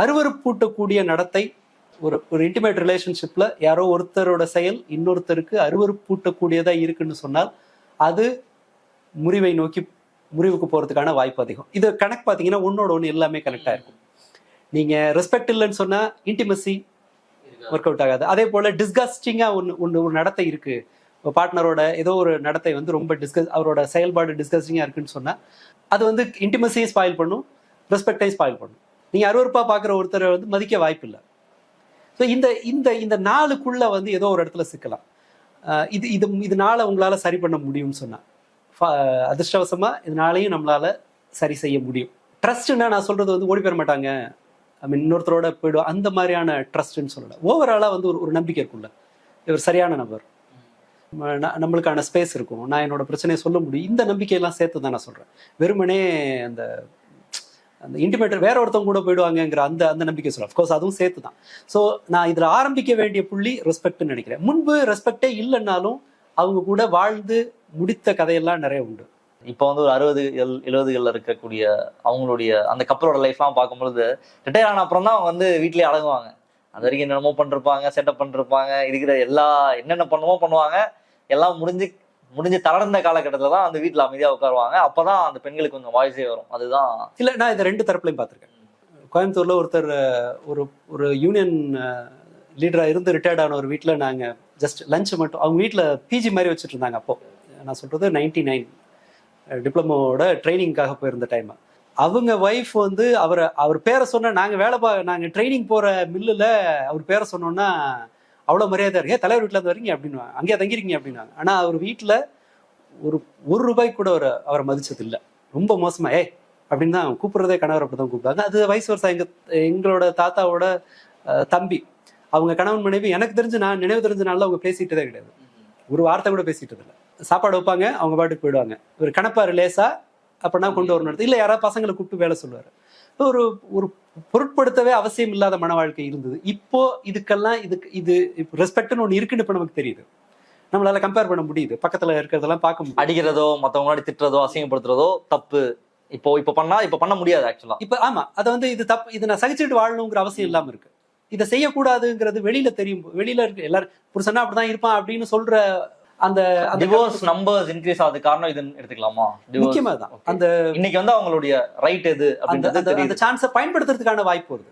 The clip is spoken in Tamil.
அருவறுப்பூட்டக்கூடிய நடத்தை ஒரு ஒரு இன்டிமேட் ரிலேஷன்ஷிப்பில் யாரோ ஒருத்தரோட செயல் இன்னொருத்தருக்கு அருவறுப்பூட்டக்கூடியதாக இருக்குன்னு சொன்னால் அது முறிவை நோக்கி முறிவுக்கு போகிறதுக்கான வாய்ப்பு அதிகம். இது கணக்கு பார்த்தீங்கன்னா ஒன்னோட ஒன்று எல்லாமே கனெக்ட் ஆயிருக்கும் நீங்கள் ரெஸ்பெக்ட் இல்லைன்னு சொன்னால் இன்டிமசி ஒர்க் அவுட் ஆகாது. அதே போல் டிஸ்கஸ்டிங்காக ஒன்று ஒன்று ஒரு நடத்தை இருக்குது பார்ட்னரோட ஏதோ ஒரு நடத்தை வந்து ரொம்ப டிஸ்கஸ் அவரோட செயல்பாடு டிஸ்கஸ்டிங்காக இருக்குன்னு சொன்னால் அது வந்து இன்டிமசியை ஸ்பாயில் பண்ணும் ரெஸ்பெக்டையும் ஸ்பாயில் பண்ணும். நீங்கள் அருவருப்பா பார்க்குற ஒருத்தரை வந்து மதிக்க வாய்ப்பு இல்லை ஸோ இந்த இந்த இந்த நாளுக்குள்ள வந்து ஏதோ ஒரு இடத்துல சிக்கலாம். இது இது இதனால உங்களால சரி பண்ண முடியும்னு சொன்னா. ஃப- அதிர்ஷ்டவசமா இதனாலையும் நம்மளால சரி செய்ய முடியும். ட்ரஸ்ட்னா நான் சொல்றது வந்து ஓடி பெற மாட்டாங்க. ஐ மீன் இன்னொருத்தரோட போயிடும் அந்த மாதிரியான ட்ரஸ்ட்னு சொல்லலை. ஓவராலாக வந்து ஒரு ஒரு நம்பிக்கை இருக்கும்ல. இவர் சரியான நபர். நம்மளுக்கான ஸ்பேஸ் இருக்கும். நான் என்னோட பிரச்சனையை சொல்ல முடியும். இந்த நம்பிக்கையெல்லாம் சேர்த்து தான் நான் சொல்கிறேன் வெறுமனே அந்த அந்த இன்டிமேட்டர் வேற ஒருத்தவங்க கூட போயிடுவாங்கங்கிற அந்த அந்த நம்பிக்கை சொல்ல. அஃப்கோர்ஸ் அதுவும் சேர்த்து தான் ஸோ நான் இதில் ஆரம்பிக்க வேண்டிய புள்ளி ரெஸ்பெக்ட்னு நினைக்கிறேன். முன்பு ரெஸ்பெக்டே இல்லைன்னாலும் அவங்க கூட வாழ்ந்து முடித்த கதையெல்லாம் நிறைய உண்டு. இப்போ வந்து ஒரு அறுபது எழுபதுகள்ல இருக்கக்கூடிய அவங்களுடைய அந்த கப்பலோட லைஃப்லாம் பார்க்கும்பொழுது ரிட்டையர் ஆன அப்புறம் தான் அவங்க வந்து வீட்லயே அடங்குவாங்க. அது வரைக்கும் என்னென்னமோ பண்ணிருப்பாங்க செட்டப் பண்ணிருப்பாங்க இருக்கிற எல்லா என்னென்ன பண்ணுமோ பண்ணுவாங்க. எல்லாம் முடிஞ்சு முடிஞ்சு தளர்ந்த காலகட்டத்தில் தான் அந்த வீட்டில் அமைதியாக உட்காருவாங்க. அப்போ தான் அந்த பெண்களுக்கு கொஞ்சம் வாய்ஸே வரும். அதுதான். இல்லை நான் இதை ரெண்டு தரப்புலையும் பார்த்துருக்கேன். கோயம்புத்தூரில் ஒருத்தர் ஒரு ஒரு யூனியன் லீடராக இருந்து ரிட்டையர்ட் ஆன ஒரு வீட்டில் நாங்கள் ஜஸ்ட் லஞ்ச் மட்டும் அவங்க வீட்டில் பிஜி மாதிரி வச்சுட்டு இருந்தாங்க அப்போது நான் சொல்கிறது நைன்டி நைன் டிப்ளமோட ட்ரைனிங்காக போயிருந்த டைம் அவங்க ஒய்ஃப் வந்து அவரை அவர் பேரை சொன்ன நாங்கள் வேலை பா நாங்கள் ட்ரைனிங் போகிற மில்லில் அவர் பேரை சொன்னோன்னா அவ்வளோ மரியாதை இருக்கு "ஏன் தலைவர் வீட்டில் இருந்து வரீங்க அப்படின்னு அங்கேயே தங்கியிருக்கீங்க அப்படின்னாங்க ஆனால் அவர் வீட்டில் ஒரு ஒரு ரூபாய் கூட அவர் அவரை மதிச்சது இல்லை ரொம்ப மோசமாக ஏய் அப்படின்னு தான் கூப்பிட்றதே கணவர் அப்படி தான் கூப்பிட்டாங்க அது வயசு வருஷம் எங்கள் எங்களோட தாத்தாவோட தம்பி. அவங்க கணவன் மனைவி எனக்கு தெரிஞ்சு நான் நினைவு தெரிஞ்ச நாள்ல அவங்க பேசிட்டதே கிடையாது. ஒரு வார்த்தை கூட பேசிகிட்டு இல்லை சாப்பாடு வைப்பாங்க அவங்க பாட்டுக்கு போயிடுவாங்க. ஒரு கணப்பார் லேசா அப்படின்னா கொண்டு வரணும். இல்லை யாராவது பசங்களை கூப்பிட்டு வேலை சொல்லுவாரு. ஒரு ஒரு பொருட்படுத்தவே அவசியம் இல்லாத மன வாழ்க்கை இருந்தது. இப்போ இதுக்கெல்லாம் இதுக்கு இது ரெஸ்பெக்ட்னு ஒன்று இருக்குன்னு இப்போ நமக்கு தெரியுது. நம்மளால கம்பேர் பண்ண முடியுது. பக்கத்துல இருக்கிறதெல்லாம் பார்க்க முடியுது. அடிக்கிறதோ மற்றவங்க முன்னாடி திட்டுறதோ அசிங்கப்படுத்துறதோ தப்பு. இப்போ இப்போ பண்ணா இப்போ பண்ண முடியாது ஆக்சுவலா இப்ப ஆமா அதை வந்து இது தப்பு இதை நான் சகிச்சுட்டு வாழணுங்கிற அவசியம் இல்லாம இருக்கு. இதை செய்யக்கூடாதுங்கிறது வெளியில தெரியும் வெளியில இருக்கு எல்லாரும் புருஷனா அப்படிதான் இருப்பான் அப்படின்னு சொல்ற அந்த டிவோர்ஸ் நம்பர்ஸ் இன்க்ரீஸ் ஆகுது காரணம் இதுன்னு எடுத்துக்கலாமா. முக்கியமா தான். அந்த இன்னைக்கு வந்து அவங்களுடைய ரைட் எது அந்த அந்த சான்ஸை பயன்படுத்துறதுக்கான வாய்ப்பு வருது